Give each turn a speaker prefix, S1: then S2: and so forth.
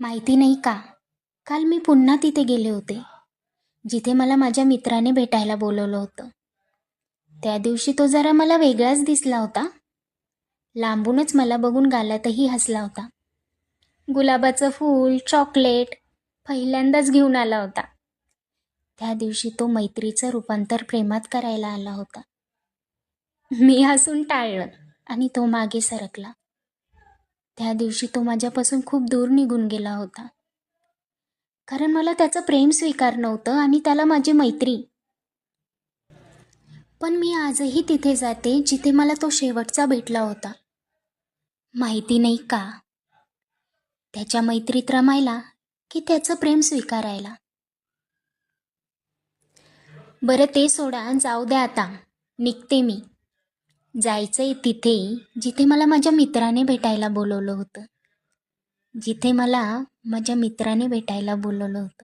S1: माहिती नाही का? काल मी पुन्हा तिथे गेले होते जिथे मला माझ्या मित्राने भेटायला बोलवलं होतं. त्या दिवशी तो जरा मला वेगळाच दिसला होता. लांबूनच मला बघून गालातही हसला होता. गुलाबाचं फूल चॉकलेट पहिल्यांदाच घेऊन आला होता. त्या दिवशी तो मैत्रीचं रूपांतर प्रेमात करायला आला होता. मी हसून टाळलं आणि तो मागे सरकला. त्या दिवशी तो माझ्यापासून खूप दूर निघून गेला होता. कारण मला त्याचं प्रेम स्वीकार नव्हतं आणि त्याला माझी मैत्री. पण मी आजही तिथे जाते जिथे मला तो शेवटचा भेटला होता. माहिती नाही का? त्याच्या मैत्रीत रमायला की त्याचं प्रेम स्वीकारायला? बरं ते सोडा जाऊ द्या आता. निघते मी. जायचंय तिथे जिथे मला माझ्या मित्राने भेटायला बोलवलं होतं. जिथे मला माझ्या मित्राने भेटायला बोलवलं होतं.